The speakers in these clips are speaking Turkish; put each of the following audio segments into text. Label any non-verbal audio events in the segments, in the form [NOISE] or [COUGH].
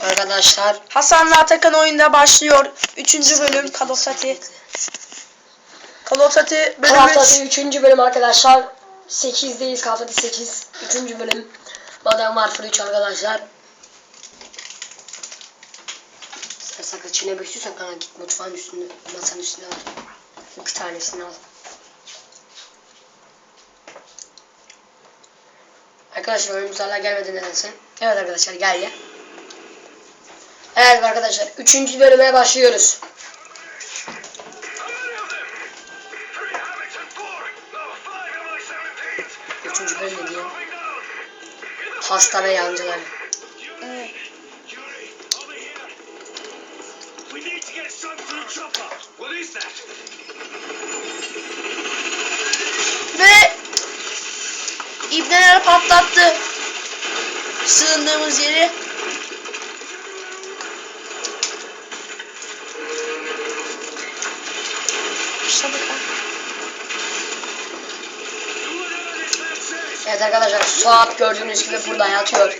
Arkadaşlar Hasan ve Atakan oyunda başlıyor. Üçüncü bölüm of Duty bölüm üç. Duty 3. bölüm arkadaşlar. 8'deyiz Call of Duty 8. 3. bölüm. Modern Warfare 3 arkadaşlar. Sen sakın içine bekliyorsan kanka git mutfağın üstünde, masanın üstüne al. İki tanesini al. Arkadaşlar oyunumuz hala gelmedi nedense. Evet arkadaşlar geldi. Evet arkadaşlar 3. bölüme başlıyoruz. Üçüncü bölüm ne diyeyim? Hasta ve yancılar. Evet. Ve İbneler patlattı. Sığındığımız yeri. Evet arkadaşlar Suat gördüğünüz gibi burada yatıyor.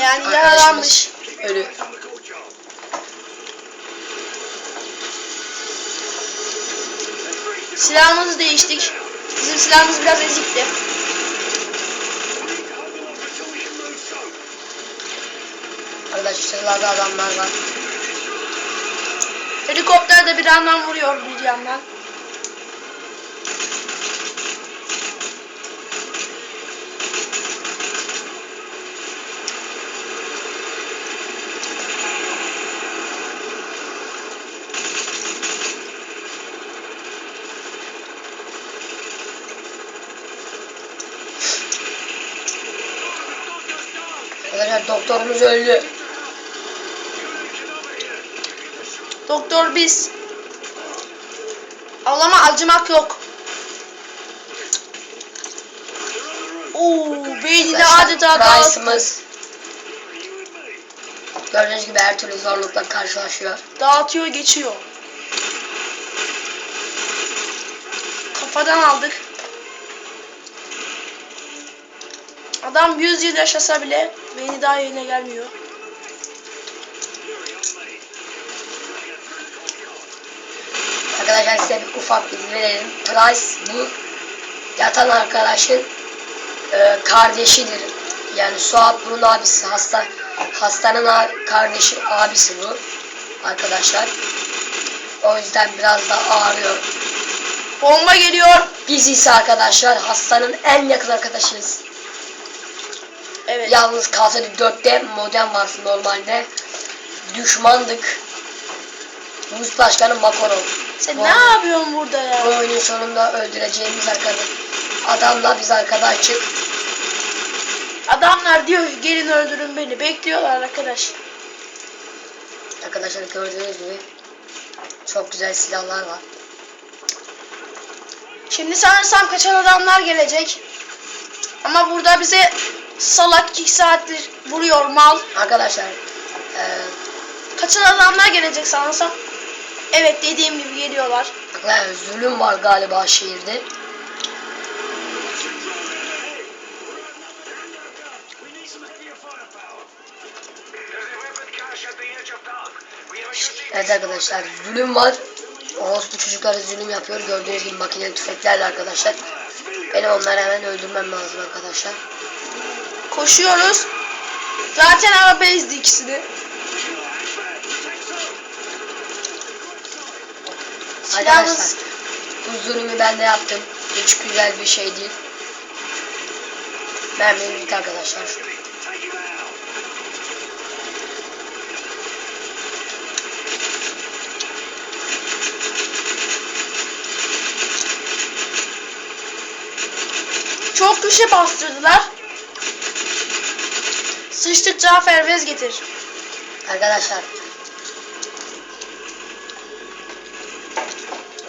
Yani yaralanmış. Ölü. Silahımızı değiştik. Bizim silahımız biraz ezikti. Arkadaşlar şuralarda adamlar var. Helikopter de bir yandan vuruyor bir yandan. Arkadaşlar doktorumuz öldü. Doktor biz. Ağlama acımak yok. Oo, beynini Arkadaşlar adeta dağıttı. Gördüğünüz gibi her türlü zorlukla karşılaşıyor. Dağıtıyor geçiyor. Kafadan aldık. Adam 100 yıl yaşasa bile beyni daha yerine gelmiyor. Arkadaşlar size bir ufak bilgi verelim. Price bu yatan arkadaşın e, kardeşidir. Yani Suat bunun abisi. Hasta hastanın kardeşi abisi bu. Arkadaşlar. O yüzden biraz da ağrıyor. Bomba geliyor. Biz ise arkadaşlar hastanın en yakın arkadaşıyız. Evet. Yalnız Kalsadi 4'te modem var normalde. Düşmandık. Rus Başkanı Makarov. Sen Bu- ne yapıyorsun burada Bu ya? oyunun sonunda öldüreceğimiz arkadaş. Adamla biz arkadaşlık. Adamlar diyor ki, gelin öldürün beni. Bekliyorlar arkadaş. Arkadaşlar gördüğünüz gibi çok güzel silahlar var. Şimdi sanırsam kaçan adamlar gelecek. Ama burada bize salak 2 saattir vuruyor mal. Arkadaşlar eee Kaçan adamlar gelecek sanırsam. Evet dediğim gibi geliyorlar. arkadaşlar zulüm var galiba şehirde. Evet arkadaşlar zulüm var. Orospu çocukları zulüm yapıyor. Gördüğünüz gibi makineli tüfeklerle arkadaşlar. Benim onları hemen öldürmem lazım arkadaşlar. Koşuyoruz. Zaten araba ezdi ikisini. Silahımız zulümü ben de yaptım. Hiç güzel bir şey değil. Ben benim arkadaşlar. Çok köşe bastırdılar. Sıçtık Cafer bez getir. Arkadaşlar.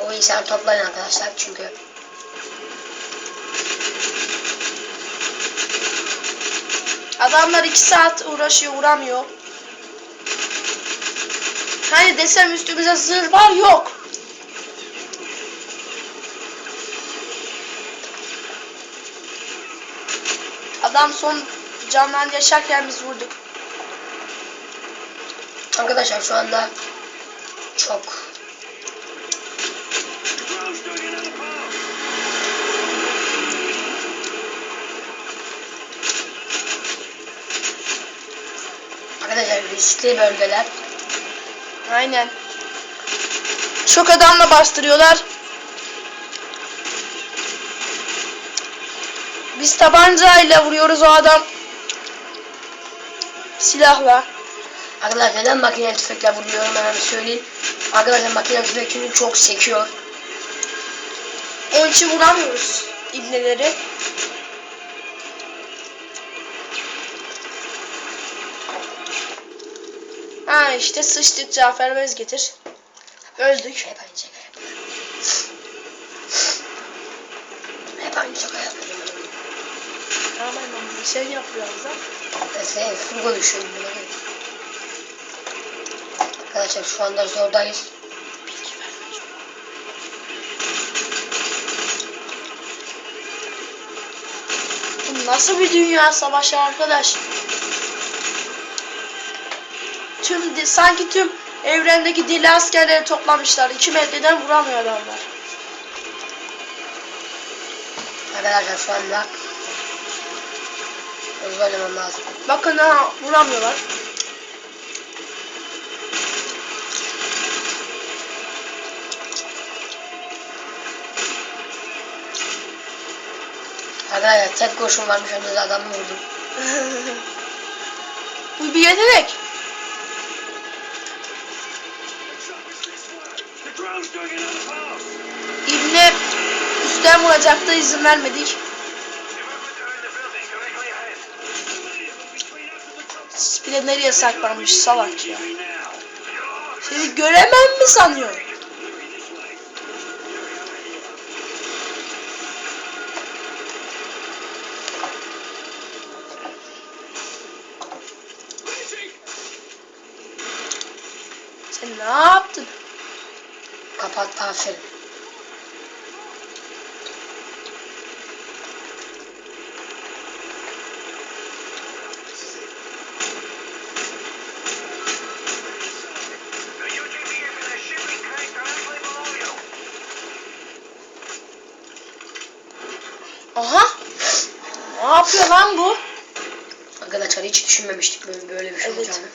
O insan toplayın arkadaşlar çünkü Adamlar 2 saat uğraşıyor uğramıyor. Hani desem üstümüze zırh var yok. Adam son candan yaşarken biz vurduk. Arkadaşlar şu anda çok arkadaşlar riskli bölgeler. Aynen. Çok adamla bastırıyorlar. Biz tabancayla vuruyoruz o adam. Silahla. Arkadaşlar neden makineli tüfekle vuruyorum hemen bir söyleyeyim. Arkadaşlar makineli tüfek çünkü çok sekiyor. Onun için vuramıyoruz ibneleri. Ha işte sıçtık Cafer Bezgetir. Öldük. Hep aynı şaka. Hep aynı şaka yapıyorum. Aman aman şey yapıyoruz ha. Efe, furgo düşüyorum buna göre. Arkadaşlar şu anda zordayız. Bu nasıl bir dünya savaşı arkadaş? Tüm sanki tüm evrendeki deli askerleri toplamışlar. 2 metreden vuramıyor adamlar. Arkadaşlar şu anda hızlı oynamam lazım. Bakın ha vuramıyorlar. Arkadaşlar tek kurşun varmış önünde de adamı vurdum. [LAUGHS] Bu bir yetenek. İbne üstten vuracaktı izin vermedik. Bir de nereye saklanmış salak ya. Seni göremem mi sanıyor? Looking this way. Where's he? Sen ne yaptın? Kapat aferin. Aha. Ne yapıyor lan bu? Arkadaşlar hiç düşünmemiştik böyle, böyle bir şey Evet. olacağını.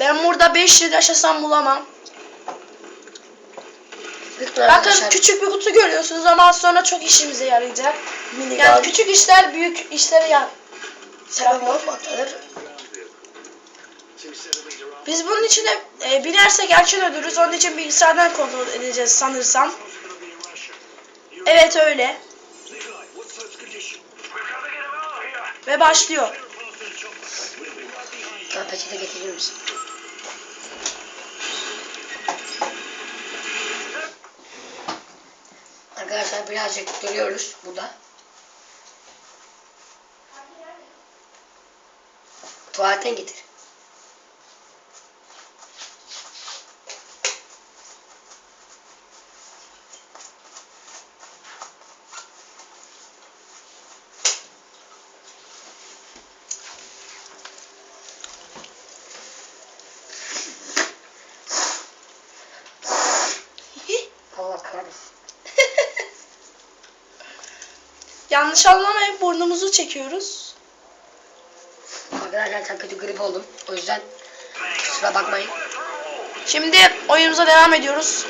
Ben burada 5 yıl yaşasam bulamam. Lütfen Bakın arkadaşlar, küçük bir kutu görüyorsunuz ama sonra çok işimize yarayacak. minik Yani al- küçük işler büyük işlere yar. sebep olmaktadır. Biz bunun içine e, binersek erken ölürüz. Onun için bilgisayardan kontrol edeceğiz sanırsam. Evet öyle. Behind you. Ha, peçete getirir misin? Arkadaşlar birazcık duruyoruz burada. Tuvaletten getir. Allah kahretsin. Yanlış anlamayın burnumuzu çekiyoruz. Arkadaşlar çok kötü grip oldum. O yüzden kusura bakmayın. Şimdi oyunumuza devam ediyoruz.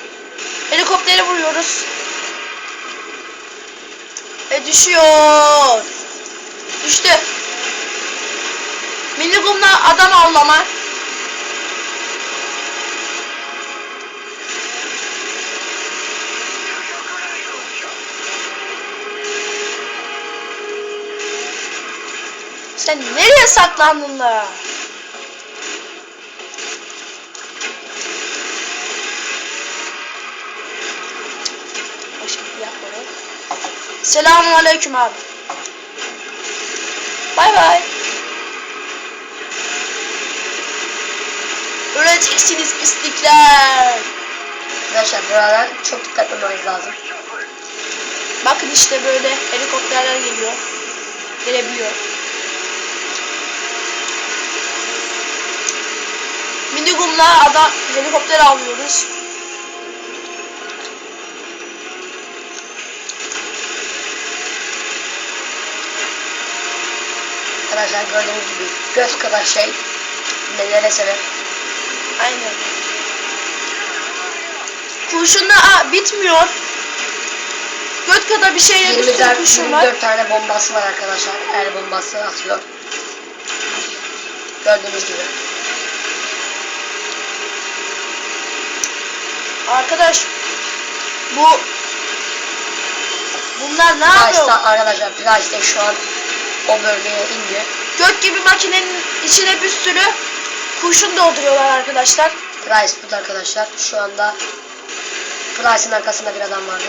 Helikopteri vuruyoruz. Ve düşüyor. Düştü. Milli kumda adam avlama. Sen nereye saklandın yapmadım. Selamun aleyküm abi. Bay bay. Öleceksiniz pislikler. Arkadaşlar buralar çok dikkatli olmanız lazım. Bakın işte böyle helikopterler geliyor. Gelebiliyor. Indigum'la adam helikopter alıyoruz. Arkadaşlar gördüğünüz gibi göz kadar şey nelere sebep. Aynen. Kurşunla aa, bitmiyor. Göt kadar bir şeyle bir sürü 24, kurşun var. 24 tane bombası var arkadaşlar. El bombası atıyor. Gördüğünüz gibi. Arkadaş bu bunlar ne yapıyor? Price'da arkadaşlar Price'de şu an o bölgeye indi. Göt gibi makinenin içine bir sürü kurşun dolduruyorlar arkadaşlar. Price bu da arkadaşlar. Şu anda Price'ın arkasında bir adam vardı.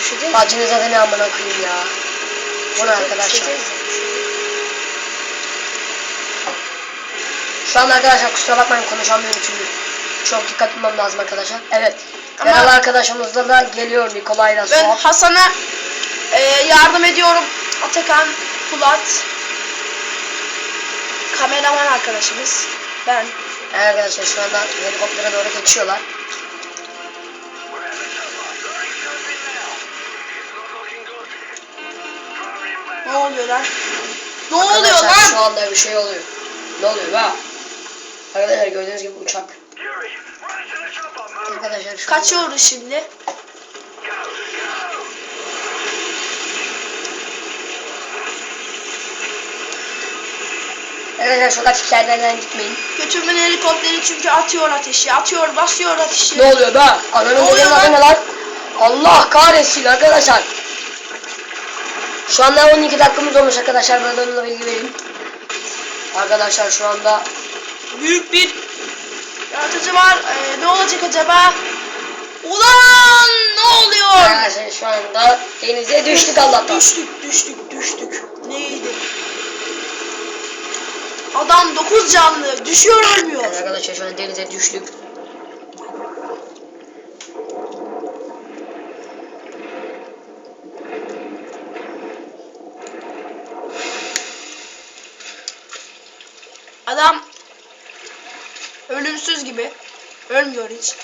Düşeceğiz. Bacınıza da ne amına koyayım ya. Bu ne arkadaşlar? Şu an arkadaşlar kusura bakmayın konuşamıyorum çünkü çok dikkat etmem lazım arkadaşlar. Evet. Ama- arkadaşımız da, geliyor Nikolay'la Ben Suat. Hasan'a e, yardım ediyorum. Atakan, Pulat, kameraman arkadaşımız. Ben. Evet arkadaşlar şu anda helikoptere doğru geçiyorlar. Ne oluyor lan? Ne oluyor Arkadaşlar şu lan? anda bir şey oluyor. Ne oluyor be? Arkadaşlar gördüğünüz gibi uçak. Arkadaşlar şu Kaçıyoruz şimdi. Arkadaşlar şu kaç hikayelerden gitmeyin. Götürmen helikopteri çünkü atıyor ateşi. Atıyor, basıyor ateşi. Ne oluyor be? Ananın dedenin adı ne lan? Allah kahretsin arkadaşlar. Şu anda 12 dakikamız olmuş arkadaşlar. Ben onunla bilgi vereyim. Arkadaşlar şu anda Büyük bir yaratıcı var. Ee, ne olacak acaba? Ulan ne oluyor? arkadaşlar şu anda denize düştük Allah'tan. Düştük, düştük, düştük. Neydi? Adam 9 canlı. Düşüyor ölmüyor. Evet arkadaşlar şu an denize düştük. Adam ölümsüz gibi. Ölmüyor hiç.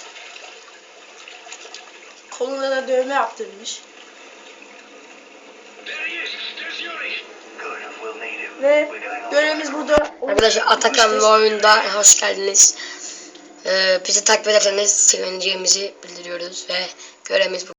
Koluna da dövme yaptırmış. Ve görevimiz burada. Arkadaşlar Atakan bu oyunda hoş geldiniz. Ee, bizi takip ederseniz sevineceğimizi bildiriyoruz ve görevimiz bu.